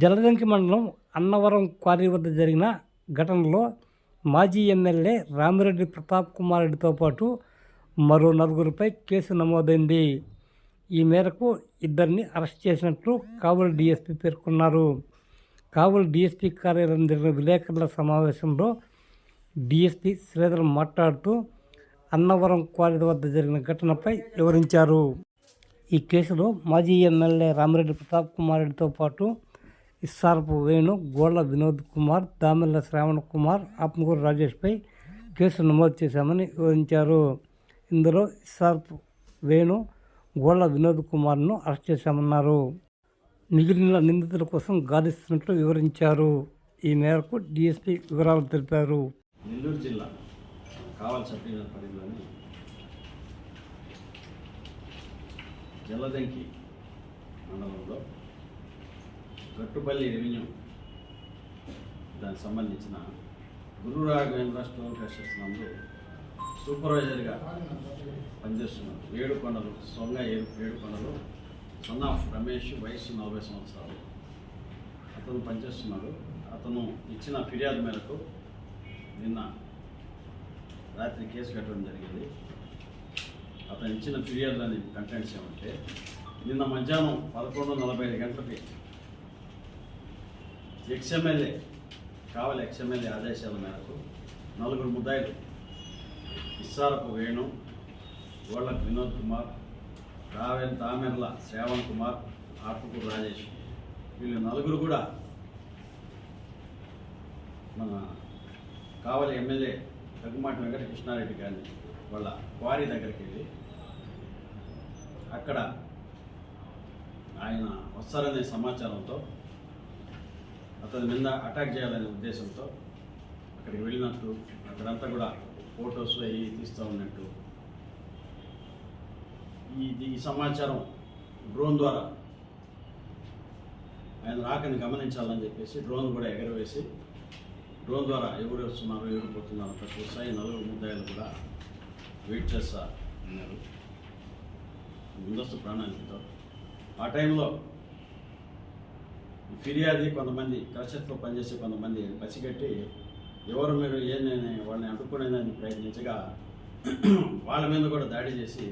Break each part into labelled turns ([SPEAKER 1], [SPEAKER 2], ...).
[SPEAKER 1] జలదంకి మండలం అన్నవరం క్వారీ వద్ద జరిగిన ఘటనలో మాజీ ఎమ్మెల్యే రామిరెడ్డి ప్రతాప్ కుమార్ రెడ్డితో పాటు మరో నలుగురిపై కేసు నమోదైంది. ఈ మేరకు ఇద్దరిని అరెస్ట్ చేసినట్లు కావలి డీఎస్పీ పేర్కొన్నారు. కావలి డీఎస్పీ కార్యాలయం జరిగిన విలేకరుల సమావేశంలో డీఎస్పీ శ్రీధర్ మాట్లాడుతూ అన్నవరం క్వారీ వద్ద జరిగిన ఘటనపై వివరించారు. ఈ కేసులో మాజీ ఎమ్మెల్యే రామిరెడ్డి ప్రతాప్ కుమార్ రెడ్డితో పాటు ఇస్సార్పు వేణు గోళ్ళ వినోద్ కుమార్ దామెల్ల శ్రావణ్ కుమార్ ఆత్మకూరు రాజేష్పై కేసు నమోదు చేశామని వివరించారు. ఇందులో ఇస్సార్పు వేణు గోళ్ళ వినోద్ కుమార్ను అరెస్ట్ చేశామన్నారు. మిగిలిన నిందితుల కోసం గాలిస్తున్నట్లు వివరించారు. ఈ మేరకు డీఎస్పీ వివరాలు తెలిపారు.
[SPEAKER 2] నెల్లూరు జిల్లా కావలి పరిధిలోని జలదంకి మండలంలో గట్టుపల్లి రెవెన్యూ దానికి సంబంధించిన గురు రాఘవేంద్ర స్టోన్ క్రషర్స్ నందు సూపర్వైజర్గా పనిచేస్తున్నారు. ఏడు కొండలు సొంగ ఏడు ఏడు కొండలు సన్ ఆఫ్ రమేష్ వయసు నలభై సంవత్సరాలు. అతను పనిచేస్తున్నాడు. అతను ఇచ్చిన ఫిర్యాదు మేరకు నిన్న రాత్రి కేసు కట్టడం జరిగింది. అతను ఇచ్చిన ఫిర్యాదులని కంటెంట్స్ ఏమంటే నిన్న మధ్యాహ్నం పదకొండు నలభై ఐదు గంటలకి ఎక్స్ఎమ్మెల్యే కావలి ఎక్స్ఎమ్మెల్యే ఆదేశాల మేరకు నలుగురు ముద్దాయిలు ఇస్సారపు వేణు గోళ్ళ వినోద్ కుమార్ రావెన్ తామెర్ల శ్రావణ్ కుమార్ ఆర్పుకూరు రాజేష్. వీళ్ళు నలుగురు కూడా మన కావలి ఎమ్మెల్యే దగ్గుమాటి వెంకట కృష్ణారెడ్డి గారిని వాళ్ళ క్వారీ దగ్గరికి వెళ్ళి అక్కడ ఆయన వస్తారనే సమాచారంతో అతని మీద అటాక్ చేయాలనే ఉద్దేశంతో అక్కడికి వెళ్ళినట్టు అక్కడంతా కూడా ఫొటోస్ అవి తీస్తూ ఉన్నట్టు. ఈ సమాచారం డ్రోన్ ద్వారా ఆయన రాకని గమనించాలని చెప్పేసి డ్రోన్ కూడా ఎగరవేసి డ్రోన్ ద్వారా ఎవరు వస్తున్నారు ఎవరు పోతున్నారు అంతా చూస్తాయి నలుగురు ముద్దాయిలు కూడా వెయిట్ చేస్తా అన్నారు. ముందస్తు ప్రాణాలతో ఆ టైంలో ఫిర్యాదు కొంతమంది కలశత్లో పనిచేసే కొంతమంది పసిగట్టి ఎవరు మీరు ఏందని వాళ్ళని అడ్డుకునేదానికి ప్రయత్నించగా వాళ్ళ మీద కూడా దాడి చేసి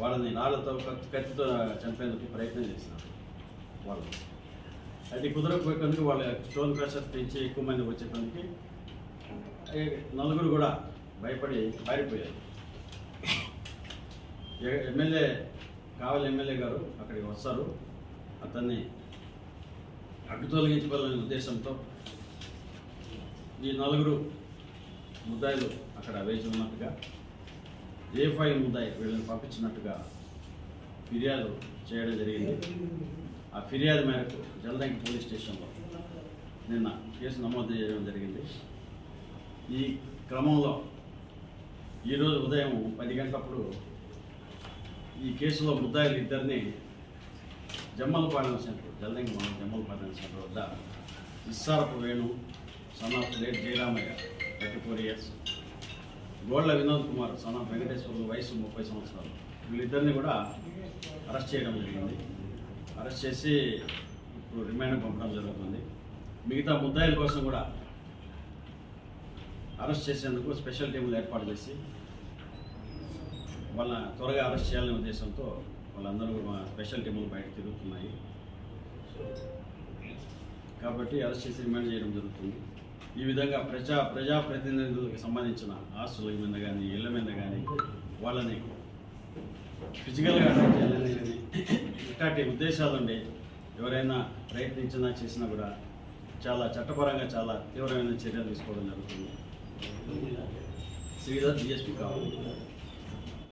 [SPEAKER 2] వాళ్ళని రాళ్ళతో కత్తితో చంపేందుకు ప్రయత్నం చేసినారు వాళ్ళు. అది కుదరకపోయేందుకు వాళ్ళ స్టోన్ క్రషర్ తెచ్చి ఎక్కువ మంది వచ్చేటందుకు నలుగురు కూడా భయపడి పారిపోయారు. ఎమ్మెల్యే కావలి ఎమ్మెల్యే గారు అక్కడికి వస్తారు. అతన్ని అడ్డు తొలగించుకోవాలనే ఉద్దేశంతో ఈ నలుగురు ముద్దాయిలు అక్కడ వేచి ఉన్నట్టుగా ఏ ఫైవ్ ముద్దాయి వీళ్ళని పంపించినట్టుగా ఫిర్యాదు చేయడం జరిగింది. ఆ ఫిర్యాదు మేరకు జలదంకి పోలీస్ స్టేషన్లో నిన్న కేసు నమోదు చేయడం జరిగింది. ఈ క్రమంలో ఈరోజు ఉదయం పది గంటలప్పుడు ఈ కేసులో ముద్దాయిలు ఇద్దరిని జమ్మలపాలెం సెంటర్ జలదంకి మనం జమ్మలపాలెం సెంటర్ వద్ద Nissarapu Venu son of late Jayaramaiah thirty four years. Golla Vinod Kumar son of Venkateswaru వయసు ముప్పై సంవత్సరాలు. వీళ్ళిద్దరిని కూడా అరెస్ట్ చేయడం జరిగింది. అరెస్ట్ చేసి ఇప్పుడు రిమాండ్ పంపడం జరుగుతుంది. మిగతా ముద్దాయిల కోసం కూడా అరెస్ట్ చేసేందుకు స్పెషల్ టీములు ఏర్పాటు చేసి వాళ్ళ త్వరగా అరెస్ట్ చేయాలనే ఉద్దేశంతో వాళ్ళందరూ కూడా స్పెషల్ టీములు బయట తిరుగుతున్నాయి. కాబట్టి అరెస్ట్ చేసి రిమాండ్ చేయడం జరుగుతుంది. ఈ విధంగా ప్రజా ప్రజాప్రతినిధులకు సంబంధించిన ఆస్తుల మీద కానీ ఇళ్ళ మీద కానీ వాళ్ళని ఫిజికల్గా అటాక్ చేయాలని కానీ ఇట్లాంటి ఉద్దేశాలు ఉండి ఎవరైనా ప్రయత్నించినా చేసినా కూడా చాలా చట్టపరంగా చాలా తీవ్రమైన చర్యలు తీసుకోవడం జరుగుతుంది. శ్రీధర్ డిఎస్పీ కావాలి.